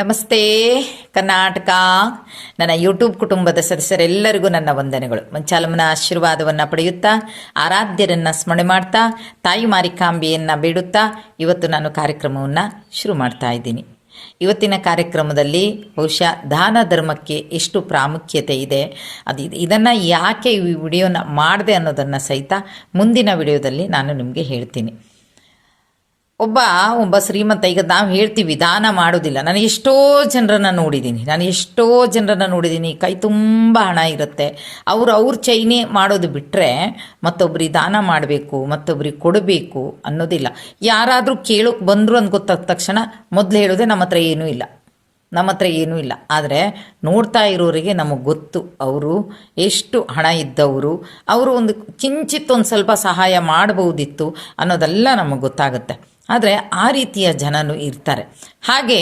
ನಮಸ್ತೆ, ಕರ್ನಾಟಕ. ನನ್ನ ಯೂಟ್ಯೂಬ್ ಕುಟುಂಬದ ಸದಸ್ಯರೆಲ್ಲರಿಗೂ ನನ್ನ ವಂದನೆಗಳು. ಮಂಚಾಲಮ್ಮನ ಆಶೀರ್ವಾದವನ್ನು ಪಡೆಯುತ್ತಾ, ಆರಾಧ್ಯರನ್ನು ಸ್ಮರಣೆ ಮಾಡ್ತಾ, ತಾಯಿ ಮಾರಿಕಾಂಬೆಯನ್ನು ಬೇಡುತ್ತಾ ಇವತ್ತು ನಾನು ಕಾರ್ಯಕ್ರಮವನ್ನು ಶುರು ಮಾಡ್ತಾ ಇದ್ದೀನಿ. ಇವತ್ತಿನ ಕಾರ್ಯಕ್ರಮದಲ್ಲಿ ಬಹುಶಃ ದಾನ ಧರ್ಮಕ್ಕೆ ಎಷ್ಟು ಪ್ರಾಮುಖ್ಯತೆ ಇದೆ, ಅದು ಇದನ್ನು ಯಾಕೆ ಈ ವಿಡಿಯೋನ ಮಾಡಿದೆ ಅನ್ನೋದನ್ನು ಸಹಿತ ಮುಂದಿನ ವಿಡಿಯೋದಲ್ಲಿ ನಾನು ನಿಮಗೆ ಹೇಳ್ತೀನಿ. ಒಬ್ಬ ಒಬ್ಬ ಶ್ರೀಮಂತ, ಈಗ ನಾವು ಹೇಳ್ತೀವಿ, ದಾನ ಮಾಡೋದಿಲ್ಲ. ನಾನು ಎಷ್ಟೋ ಜನರನ್ನು ನೋಡಿದ್ದೀನಿ ನಾನು ಎಷ್ಟೋ ಜನರನ್ನು ನೋಡಿದ್ದೀನಿ ಕೈ ತುಂಬ ಹಣ ಇರುತ್ತೆ. ಅವರು, ಅವ್ರ ಚೈನೇ ಮಾಡೋದು ಬಿಟ್ಟರೆ ಮತ್ತೊಬ್ಬರಿಗೆ ದಾನ ಮಾಡಬೇಕು ಮತ್ತೊಬ್ಬರಿಗೆ ಕೊಡಬೇಕು ಅನ್ನೋದಿಲ್ಲ. ಯಾರಾದರೂ ಕೇಳೋಕ್ಕೆ ಬಂದರು ಅಂತ ಗೊತ್ತಾದ ತಕ್ಷಣ ಮೊದಲು ಹೇಳೋದೇ ನಮ್ಮ ಹತ್ರ ಏನೂ ಇಲ್ಲ. ನಮ್ಮ ಹತ್ರ ಏನೂ ಇಲ್ಲ. ಆದರೆ ನೋಡ್ತಾ ಇರೋರಿಗೆ ನಮಗೆ ಗೊತ್ತು. ಅವರು ಎಷ್ಟು ಹಣ ಇದ್ದವರು. ಅವರು ಒಂದು ಕಿಂಚಿತ್ ಒಂದು ಸ್ವಲ್ಪ ಸಹಾಯ ಮಾಡಬಹುದಿತ್ತು ಅನ್ನೋದೆಲ್ಲ ನಮಗೆ ಗೊತ್ತಾಗುತ್ತೆ. ಆದರೆ ಆ ರೀತಿಯ ಜನನು ಇರ್ತಾರೆ. ಹಾಗೆ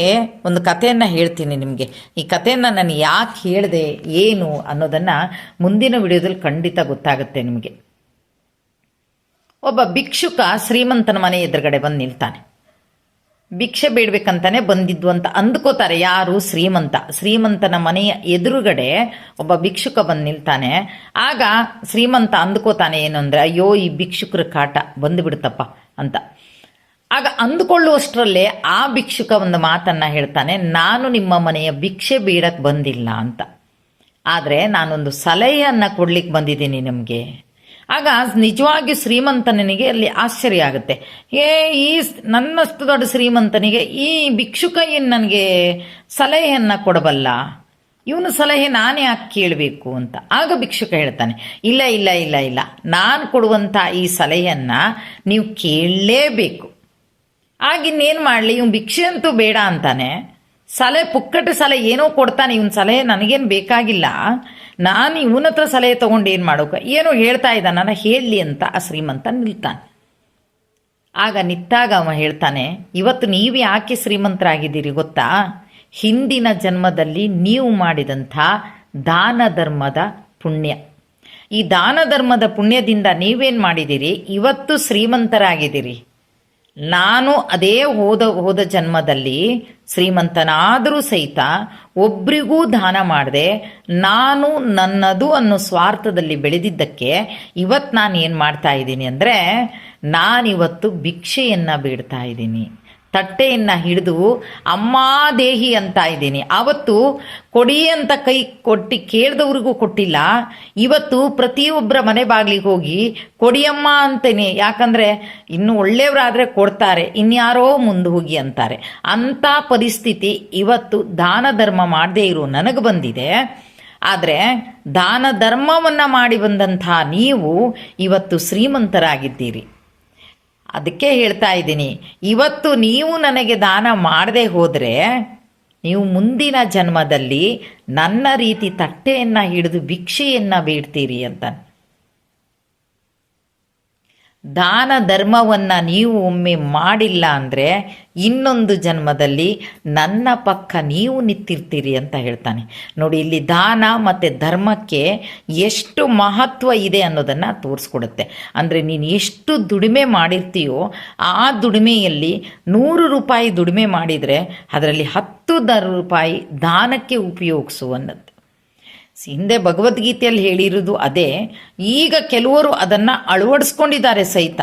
ಒಂದು ಕಥೆಯನ್ನು ಹೇಳ್ತೀನಿ ನಿಮಗೆ. ಈ ಕಥೆಯನ್ನು ನಾನು ಯಾಕೆ ಹೇಳಿದೆ, ಏನು ಅನ್ನೋದನ್ನು ಮುಂದಿನ ವಿಡಿಯೋದಲ್ಲಿ ಖಂಡಿತ ಗೊತ್ತಾಗುತ್ತೆ ನಿಮಗೆ. ಒಬ್ಬ ಭಿಕ್ಷುಕ ಶ್ರೀಮಂತನ ಮನೆ ಎದುರುಗಡೆ ಬಂದು ನಿಲ್ತಾನೆ. ಭಿಕ್ಷೆ ಬೇಡಬೇಕಂತಾನೆ ಬಂದಿದ್ದು ಅಂತ ಅಂದ್ಕೋತಾರೆ ಯಾರು ಶ್ರೀಮಂತ. ಶ್ರೀಮಂತನ ಮನೆಯ ಎದುರುಗಡೆ ಒಬ್ಬ ಭಿಕ್ಷುಕ ಬಂದು ನಿಲ್ತಾನೆ. ಆಗ ಶ್ರೀಮಂತ ಅಂದ್ಕೋತಾನೆ ಏನು ಅಂದರೆ, ಅಯ್ಯೋ, ಈ ಭಿಕ್ಷುಕರ ಕಾಟ ಬಂದುಬಿಡುತ್ತಪ್ಪ ಅಂತ. ಆಗ ಅಂದುಕೊಳ್ಳುವಷ್ಟರಲ್ಲೇ ಆ ಭಿಕ್ಷುಕ ಒಂದು ಮಾತನ್ನ ಹೇಳ್ತಾನೆ, ನಾನು ನಿಮ್ಮ ಮನೆಯ ಭಿಕ್ಷೆ ಬೇಡಕ್ಕೆ ಬಂದಿಲ್ಲ ಅಂತ. ಆದರೆ ನಾನೊಂದು ಸಲಹೆಯನ್ನು ಕೊಡ್ಲಿಕ್ಕೆ ಬಂದಿದ್ದೀನಿ ನಿಮಗೆ. ಆಗ ನಿಜವಾಗಿ ಶ್ರೀಮಂತನಿಗೆ ಅಲ್ಲಿ ಆಶ್ಚರ್ಯ ಆಗುತ್ತೆ. ಏ, ಈ ನನ್ನಷ್ಟು ದೊಡ್ಡ ಶ್ರೀಮಂತನಿಗೆ ಈ ಭಿಕ್ಷುಕ ಏನು ನನಗೆ ಸಲಹೆಯನ್ನು ಕೊಡಬಲ್ಲ? ಇವನು ಸಲಹೆ ನಾನೇ ಯಾಕೆ ಕೇಳಬೇಕು ಅಂತ. ಆಗ ಭಿಕ್ಷುಕ ಹೇಳ್ತಾನೆ, ಇಲ್ಲ ಇಲ್ಲ ಇಲ್ಲ ಇಲ್ಲ. ನಾನು ಕೊಡುವಂಥ ಈ ಸಲಹೆಯನ್ನು ನೀವು ಕೇಳಲೇಬೇಕು. ಆಗಿನ್ನೇನು ಮಾಡಲಿ? ಇವ್ನು ಭಿಕ್ಷೆ ಅಂತೂ ಬೇಡ ಅಂತಾನೆ. ಸಲಹೆ ಪುಕ್ಕಟ ಸಲಹೆ ಏನೋ ಕೊಡ್ತಾನೆ. ಇವನ್ ಸಲಹೆ ನನಗೇನು ಬೇಕಾಗಿಲ್ಲ. ನಾನು ಇವನ ಹತ್ರ ಸಲಹೆ ತೊಗೊಂಡು ಏನು ಮಾಡೋಕೆ? ಏನೋ ಹೇಳ್ತಾ ಇದ್ದಾನ. ಹೇಳಲಿ ಅಂತ ಆ ಶ್ರೀಮಂತ ನಿಲ್ತಾನೆ. ಆಗ ನಿತ್ತಾಗ ಅವ ಹೇಳ್ತಾನೆ, ಇವತ್ತು ನೀವು ಯಾಕೆ ಶ್ರೀಮಂತರಾಗಿದ್ದೀರಿ ಗೊತ್ತಾ? ಹಿಂದಿನ ಜನ್ಮದಲ್ಲಿ ನೀವು ಮಾಡಿದಂಥ ದಾನ ಧರ್ಮದ ಪುಣ್ಯ. ಈ ದಾನ ಧರ್ಮದ ಪುಣ್ಯದಿಂದ ನೀವೇನು ಮಾಡಿದ್ದೀರಿ? ಇವತ್ತು ಶ್ರೀಮಂತರಾಗಿದ್ದೀರಿ. ನಾನು ಅದೇ ಹೋದ ಹೋದ ಜನ್ಮದಲ್ಲಿ ಶ್ರೀಮಂತನಾದರೂ ಸಹಿತ ಒಬ್ರಿಗೂ ದಾನ ಮಾಡದೆ, ನಾನು ನನ್ನದು ಅನ್ನೋ ಸ್ವಾರ್ಥದಲ್ಲಿ ಬೆಳೆದಿದ್ದಕ್ಕೆ ಇವತ್ತು ನಾನು ಏನು ಮಾಡ್ತಾ ಇದ್ದೀನಿ ಅಂದರೆ ನಾನಿವತ್ತು ಭಿಕ್ಷೆಯನ್ನು ಬೀಡ್ತಾ ಇದ್ದೀನಿ. ತಟ್ಟೆಯನ್ನು ಹಿಡಿದು ಅಮ್ಮ ದೇಹಿ ಅಂತ ಇದ್ದೀನಿ. ಆವತ್ತು ಕೊಡಿ ಅಂತ ಕೈ ಕೊಟ್ಟು ಕೇಳಿದವ್ರಿಗೂ ಕೊಟ್ಟಿಲ್ಲ. ಇವತ್ತು ಪ್ರತಿಯೊಬ್ಬರ ಮನೆ ಬಾಗಿಲಿಗೆ ಹೋಗಿ ಕೊಡಿಯಮ್ಮ ಅಂತೇನೆ. ಯಾಕಂದರೆ ಇನ್ನು ಒಳ್ಳೆಯವರಾದರೆ ಕೊಡ್ತಾರೆ. ಇನ್ಯಾರೋ ಮುಂದೆ ಹೋಗಿ ಅಂತಾರೆ. ಅಂಥ ಪರಿಸ್ಥಿತಿ ಇವತ್ತು ದಾನ ಧರ್ಮ ಮಾಡದೇ ಇರೋ ನನಗೆ ಬಂದಿದೆ. ಆದರೆ ದಾನ ಧರ್ಮವನ್ನು ಮಾಡಿ ಬಂದಂಥ ನೀವು ಇವತ್ತು ಶ್ರೀಮಂತರಾಗಿದ್ದೀರಿ. ಅದಕ್ಕೆ ಹೇಳ್ತಾ ಇದ್ದೀನಿ. ಇವತ್ತು ನೀವು ನನಗೆ ದಾನ ಮಾಡದೆ ಹೋದರೆ ನೀವು ಮುಂದಿನ ಜನ್ಮದಲ್ಲಿ ನನ್ನ ರೀತಿ ತಟ್ಟೆಯನ್ನು ಹಿಡಿದು ಭಿಕ್ಷೆಯನ್ನು ಬೀಡ್ತೀರಿ ಅಂತ ದಾನ ಧರ್ಮವನ್ನು ನೀವು ಒಮ್ಮೆ ಮಾಡಿಲ್ಲ ಅಂದರೆ ಇನ್ನೊಂದು ಜನ್ಮದಲ್ಲಿ ನನ್ನ ಪಕ್ಕ ನೀವು ನಿಂತಿರ್ತೀರಿ ಅಂತ ಹೇಳ್ತಾನೆ. ನೋಡಿ, ಇಲ್ಲಿ ದಾನ ಮತ್ತು ಧರ್ಮಕ್ಕೆ ಎಷ್ಟು ಮಹತ್ವ ಇದೆ ಅನ್ನೋದನ್ನು ತೋರಿಸ್ಕೊಡುತ್ತೆ. ಅಂದರೆ ನೀನು ಎಷ್ಟು ದುಡಿಮೆ ಮಾಡಿರ್ತೀಯೋ ಆ ದುಡಿಮೆಯಲ್ಲಿ ನೂರು ರೂಪಾಯಿ ದುಡಿಮೆ ಮಾಡಿದರೆ ಅದರಲ್ಲಿ ಹತ್ತು ದ ರೂಪಾಯಿ ದಾನಕ್ಕೆ ಉಪಯೋಗಿಸು ಅನ್ನೋದು ಹಿಂದೆ ಭಗವದ್ಗೀತೆಯಲ್ಲಿ ಹೇಳಿರೋದು ಅದೇ. ಈಗ ಕೆಲವರು ಅದನ್ನು ಅಳವಡಿಸ್ಕೊಂಡಿದ್ದಾರೆ ಸಹಿತ.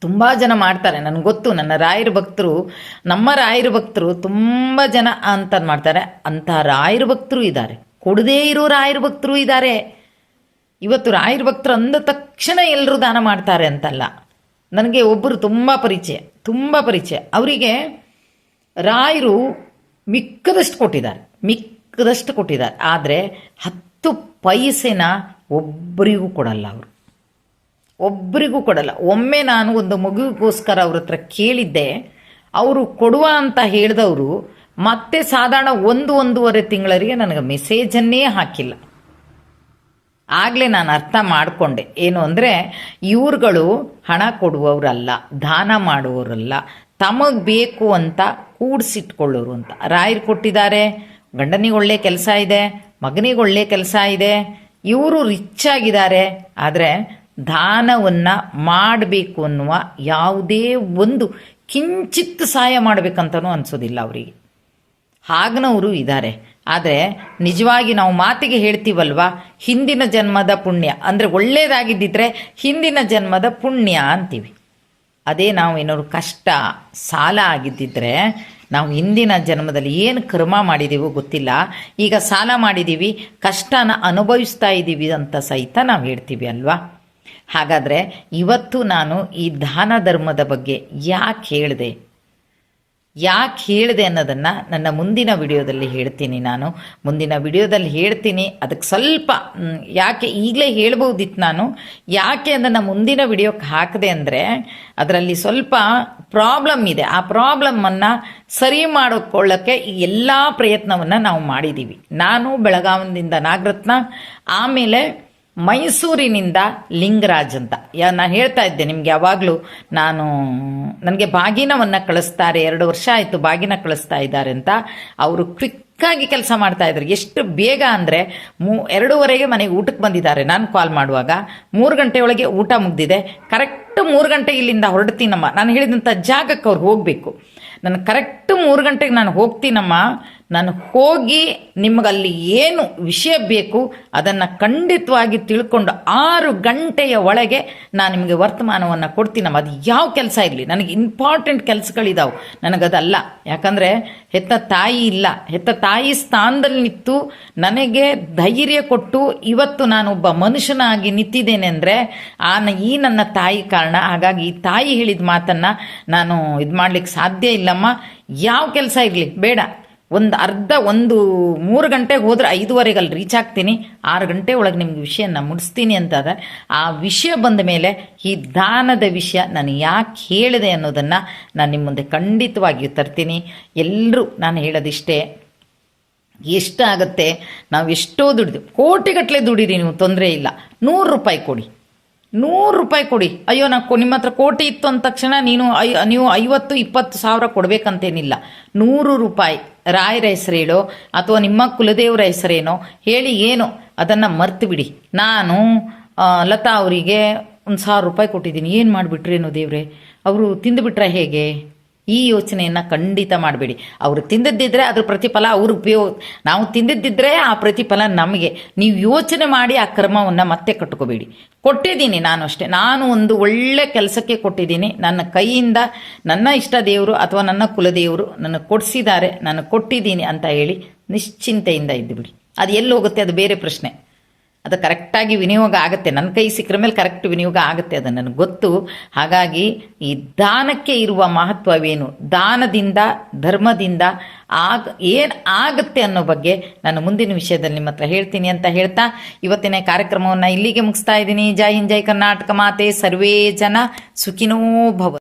ತುಂಬ ಜನ ಮಾಡ್ತಾರೆ. ನನಗೆ ಗೊತ್ತು, ನನ್ನ ರಾಯರ ಭಕ್ತರು, ನಮ್ಮ ರಾಯರ ಭಕ್ತರು ತುಂಬ ಜನ ಅಂತ ಮಾಡ್ತಾರೆ. ಅಂಥ ರಾಯರ ಭಕ್ತರು ಇದ್ದಾರೆ. ಕೊಡದೇ ಇರೋ ರಾಯರ ಭಕ್ತರು ಇದ್ದಾರೆ. ಇವತ್ತು ರಾಯರ ಭಕ್ತರು ಅಂದ ತಕ್ಷಣ ಎಲ್ಲರೂ ದಾನ ಮಾಡ್ತಾರೆ ಅಂತಲ್ಲ. ನನಗೆ ಒಬ್ಬರು ತುಂಬ ಪರಿಚಯ ತುಂಬ ಪರಿಚಯ. ಅವರಿಗೆ ರಾಯರು ಮಿಕ್ಕದಷ್ಟು ಕೊಟ್ಟಿದ್ದಾರೆ. ಮಿಕ್ಕದಷ್ಟು ಕೊಟ್ಟಿದ್ದಾರೆ. ಆದರೆ ಹತ್ತು ಪೈಸೆನ ಒಬ್ಬರಿಗೂ ಕೊಡಲ್ಲ ಅವರು. ಒಬ್ಬರಿಗೂ ಕೊಡಲ್ಲ. ಒಮ್ಮೆ ನಾನು ಒಂದು ಮಗುವಿಗೋಸ್ಕರ ಅವ್ರ ಹತ್ರ ಕೇಳಿದ್ದೆ, ಅವರು ಕೊಡುವ ಅಂತ ಹೇಳಿದವರು ಮತ್ತೆ ಸಾಧಾರಣ ಒಂದು ಒಂದೂವರೆ ತಿಂಗಳರಿಗೆ ನನಗೆ ಮೆಸೇಜನ್ನೇ ಹಾಕಿಲ್ಲ. ಆಗಲೇ ನಾನು ಅರ್ಥ ಮಾಡಿಕೊಂಡೆ. ಏನು ಅಂದರೆ, ಇವ್ರುಗಳು ಹಣ ಕೊಡುವವರಲ್ಲ, ದಾನ ಮಾಡುವವರಲ್ಲ, ತಮಗೆ ಬೇಕು ಅಂತ ಕೂಡಿಸಿಟ್ಕೊಳ್ಳೋರು ಅಂತ. ರಾಯರು ಕೊಟ್ಟಿದ್ದಾರೆ ಗಂಡನಿಗೆ ಒಳ್ಳೆ ಕೆಲಸ ಇದೆ ಮಗನಿಗೊಳ್ಳೆ ಕೆಲಸ ಇದೆ, ಇವರು ರಿಚ್ ಆಗಿದ್ದಾರೆ, ಆದರೆ ದಾನವನ್ನು ಮಾಡಬೇಕು ಅನ್ನುವ ಯಾವುದೇ ಒಂದು ಕಿಂಚಿತ್ ಸಹಾಯ ಮಾಡಬೇಕಂತನೂ ಅನಿಸೋದಿಲ್ಲ ಅವರಿಗೆ. ಹಾಗನವರು ಇದ್ದಾರೆ ಆದರೆ ನಿಜವಾಗಿ ನಾವು ಮಾತಿಗೆ ಹೇಳ್ತೀವಲ್ವ, ಹಿಂದಿನ ಜನ್ಮದ ಪುಣ್ಯ, ಅಂದರೆ ಒಳ್ಳೆಯದಾಗಿದ್ದಿದ್ರೆ ಹಿಂದಿನ ಜನ್ಮದ ಪುಣ್ಯ ಅಂತೀವಿ. ಅದೇ ನಾವು ಏನಾದ್ರು ಕಷ್ಟ, ಸಾಲ ಆಗಿದ್ದಿದ್ರೆ ನಾವು ಹಿಂದಿನ ಜನ್ಮದಲ್ಲಿ ಏನು ಕರ್ಮ ಮಾಡಿದ್ದೀವೋ ಗೊತ್ತಿಲ್ಲ. ಈಗ ಸಾಲ ಮಾಡಿದ್ದೀವಿ ಕಷ್ಟನ ಅನುಭವಿಸ್ತಾ ಇದ್ದೀವಿ ಅಂತ ಸಹಿತ ನಾವು ಹೇಳ್ತೀವಿ ಅಲ್ವಾ? ಹಾಗಾದರೆ ಇವತ್ತು ನಾನು ಈ ದಾನ ಧರ್ಮದ ಬಗ್ಗೆ ಯಾಕೆ ಹೇಳಿದೆ? ಯಾಕೆ ಹೇಳಿದೆ ಅನ್ನೋದನ್ನು ನನ್ನ ಮುಂದಿನ ವಿಡಿಯೋದಲ್ಲಿ ಹೇಳ್ತೀನಿ ನಾನು. ಮುಂದಿನ ವಿಡಿಯೋದಲ್ಲಿ ಹೇಳ್ತೀನಿ, ಅದಕ್ಕೆ ಸ್ವಲ್ಪ ಯಾಕೆ ಈಗಲೇ ಹೇಳ್ಬೋದಿತ್ತು ನಾನು. ಯಾಕೆ ಅದನ್ನು ಮುಂದಿನ ವಿಡಿಯೋಕ್ಕೆ ಹಾಕಿದೆ ಅಂದರೆ, ಅದರಲ್ಲಿ ಸ್ವಲ್ಪ ಪ್ರಾಬ್ಲಮ್ ಇದೆ. ಆ ಪ್ರಾಬ್ಲಮ್ಮನ್ನು ಸರಿ ಮಾಡಿಕೊಳ್ಳೋಕ್ಕೆ ಈ ಎಲ್ಲ ಪ್ರಯತ್ನವನ್ನು ನಾವು ಮಾಡಿದ್ದೀವಿ ನಾನು ಬೆಳಗಾವಿಯಿಂದ ನಾಗರತ್ನ, ಆಮೇಲೆ ಮೈಸೂರಿನಿಂದ ಲಿಂಗರಾಜ್ ಅಂತ. ಯಾ ನಾನು ಹೇಳ್ತಾ ಇದ್ದೆ ನಿಮ್ಗೆ ಯಾವಾಗಲೂ ನಾನು, ನನಗೆ ಬಾಗಿನವನ್ನು ಕಳಿಸ್ತಾರೆ, ಎರಡು ವರ್ಷ ಆಯಿತು ಬಾಗಿನ ಕಳಿಸ್ತಾ ಇದ್ದಾರೆ ಅಂತ. ಅವರು ಕ್ವಿಕ್ಕಾಗಿ ಕೆಲಸ ಮಾಡ್ತಾ ಇದ್ರು. ಎಷ್ಟು ಬೇಗ ಅಂದರೆ ಮೂ, ಎರಡೂವರೆಗೆ ಮನೆಗೆ ಊಟಕ್ಕೆ ಬಂದಿದ್ದಾರೆ. ನಾನು ಕಾಲ್ ಮಾಡುವಾಗ ಮೂರು ಗಂಟೆ ಒಳಗೆ ಊಟ ಮುಗ್ದಿದೆ. ಕರೆಕ್ಟ್ ಮೂರು ಗಂಟೆ ಇಲ್ಲಿಂದ ಹೊರಡ್ತೀನಮ್ಮ ನಾನು ಹೇಳಿದಂಥ ಜಾಗಕ್ಕೆ ಅವ್ರು ಹೋಗಬೇಕು. ನಾನು ಕರೆಕ್ಟ್ ಮೂರು ಗಂಟೆಗೆ ನಾನು ಹೋಗ್ತೀನಮ್ಮ. ನಾನು ಹೋಗಿ ನಿಮಗಲ್ಲಿ ಏನು ವಿಷಯ ಬೇಕು ಅದನ್ನು ಖಂಡಿತವಾಗಿ ತಿಳ್ಕೊಂಡು ಆರು ಗಂಟೆಯ ಒಳಗೆ ನಾನು ನಿಮಗೆ ವರ್ತಮಾನವನ್ನು ಕೊಡ್ತೀನಮ್ಮ ಅದು ಯಾವ ಕೆಲಸ ಇರಲಿ? ನನಗೆ ಇಂಪಾರ್ಟೆಂಟ್ ಕೆಲಸಗಳಿದಾವೆ. ನನಗದಲ್ಲ. ಯಾಕಂದರೆ ಹೆತ್ತ ತಾಯಿ ಇಲ್ಲ. ಹೆತ್ತ ತಾಯಿ ಸ್ಥಾನದಲ್ಲಿ ನಿಂತು ನನಗೆ ಧೈರ್ಯ ಕೊಟ್ಟು ಇವತ್ತು ನಾನು ಒಬ್ಬ ಮನುಷ್ಯನಾಗಿ ನಿಂತಿದ್ದೇನೆ ಅಂದರೆ ಆ ಈ ನನ್ನ ತಾಯಿ ಕಾರಣ. ಹಾಗಾಗಿ ಈ ತಾಯಿ ಹೇಳಿದ ಮಾತನ್ನು ನಾನು ಇದು ಮಾಡಲಿಕ್ಕೆ ಸಾಧ್ಯ ಇಲ್ಲಮ್ಮ. ಯಾವ ಕೆಲಸ ಇರಲಿ? ಬೇಡ. ಒಂದು ಅರ್ಧ, ಒಂದು ಮೂರು ಗಂಟೆಗೆ ಹೋದ್ರೆ ಐದುವರೆಗೆ ಅಲ್ಲಿ ರೀಚ್ ಆಗ್ತೀನಿ. ಆರು ಗಂಟೆ ಒಳಗೆ ನಿಮ್ಗೆ ವಿಷಯನ ಮುಡಿಸ್ತೀನಿ ಅಂತಾದ್ರೆ ಆ ವಿಷಯ ಬಂದ ಮೇಲೆ ಈ ದಾನದ ವಿಷಯ ನಾನು ಯಾಕೆ ಹೇಳಿದೆ ಅನ್ನೋದನ್ನು ನಾನು ನಿಮ್ಮ ಮುಂದೆ ಖಂಡಿತವಾಗಿಯೂ ತರ್ತೀನಿ. ಎಲ್ಲರೂ ನಾನು ಹೇಳೋದಿಷ್ಟೇ ಎಷ್ಟಾಗತ್ತೆ ನಾವು ಎಷ್ಟೋ ದುಡಿದು ಕೋಟಿಗಟ್ಟಲೆ ದುಡೀರಿ, ನೀವು ತೊಂದರೆ ಇಲ್ಲ. ನೂರು ರೂಪಾಯಿ ಕೊಡಿ. ನೂರು ರೂಪಾಯಿ ಕೊಡಿ. ಅಯ್ಯೋ, ನಾ ಕೊ- ನಿಮ್ಮ ಹತ್ರ ಕೋಟಿ ಇತ್ತು ಅಂದ ತಕ್ಷಣ ನೀನು ಐ ನೀವು ಐವತ್ತು, ಇಪ್ಪತ್ತು ಸಾವಿರ ಕೊಡಬೇಕಂತೇನಿಲ್ಲ. ನೂರು ರೂಪಾಯಿ. ರಾಯರ ಹೆಸರೇಳೋ ಅಥವಾ ನಿಮ್ಮ ಕುಲದೇವರ ಹೆಸರೇನೋ ಹೇಳಿ ಏನೋ, ಅದನ್ನು ಮರ್ತು ಬಿಡಿ ನಾನು ಲತಾ ಅವರಿಗೆ ಒಂದು ಸಾವಿರ ರೂಪಾಯಿ ಕೊಟ್ಟಿದ್ದೀನಿ. ಏನು ಮಾಡಿಬಿಟ್ರೇನು ದೇವ್ರೆ? ಅವರು ತಿಂದುಬಿಟ್ರೆ ಹೇಗೆ? ಈ ಯೋಚನೆಯನ್ನು ಖಂಡಿತ ಮಾಡಬೇಡಿ. ಅವರು ತಿಂದಿದ್ದಿದ್ರೆ ಅದ್ರ ಪ್ರತಿಫಲ ಅವ್ರ ಉಪಯೋಗ ನಾವು ತಿಂದಿದ್ದಿದ್ರೆ ಆ ಪ್ರತಿಫಲ ನಮಗೆ. ನೀವು ಯೋಚನೆ ಮಾಡಿ ಆ ಕರ್ಮವನ್ನು ಮತ್ತೆ ಕಟ್ಕೋಬೇಡಿ. ಕೊಟ್ಟಿದ್ದೀನಿ ನಾನು ಅಷ್ಟೇ. ನಾನು ಒಂದು ಒಳ್ಳೆ ಕೆಲಸಕ್ಕೆ ಕೊಟ್ಟಿದ್ದೀನಿ. ನನ್ನ ಕೈಯಿಂದ ನನ್ನ ಇಷ್ಟ ದೇವರು ಅಥವಾ ನನ್ನ ಕುಲದೇವರು ನನಗೆ ಕೊಡಿಸಿದ್ದಾರೆ. ನಾನು ಕೊಟ್ಟಿದ್ದೀನಿ ಅಂತ ಹೇಳಿ ನಿಶ್ಚಿಂತೆಯಿಂದ ಇದ್ದುಬಿಡಿ ಅದು ಎಲ್ಲಿ ಹೋಗುತ್ತೆ ಅದು ಬೇರೆ ಪ್ರಶ್ನೆ. ಅದು ಕರೆಕ್ಟಾಗಿ ವಿನಿಯೋಗ ಆಗುತ್ತೆ. ನನ್ನ ಕೈ ಸಿಕ್ಕರ ಮೇಲೆ ಕರೆಕ್ಟ್ ವಿನಿಯೋಗ ಆಗುತ್ತೆ ಅದು ನನಗೆ ಗೊತ್ತು. ಹಾಗಾಗಿ ಈ ದಾನಕ್ಕೆ ಇರುವ ಮಹತ್ವವೇನು? ದಾನದಿಂದ, ಧರ್ಮದಿಂದ ಆಗ, ಏನು ಆಗುತ್ತೆ ಅನ್ನೋ ಬಗ್ಗೆ ನಾನು ಮುಂದಿನ ವಿಷಯದಲ್ಲಿ ನಿಮ್ಮ ಹತ್ರ ಹೇಳ್ತೀನಿ ಅಂತ ಹೇಳ್ತಾ ಇವತ್ತಿನ ಕಾರ್ಯಕ್ರಮವನ್ನು ಇಲ್ಲಿಗೆ ಮುಗಿಸ್ತಾ ಇದ್ದೀನಿ. ಜೈ ಹಿಂದ್, ಜೈ ಕರ್ನಾಟಕ ಮಾತೆ. ಸರ್ವೇ ಜನ ಸುಖಿನೋ ಭವ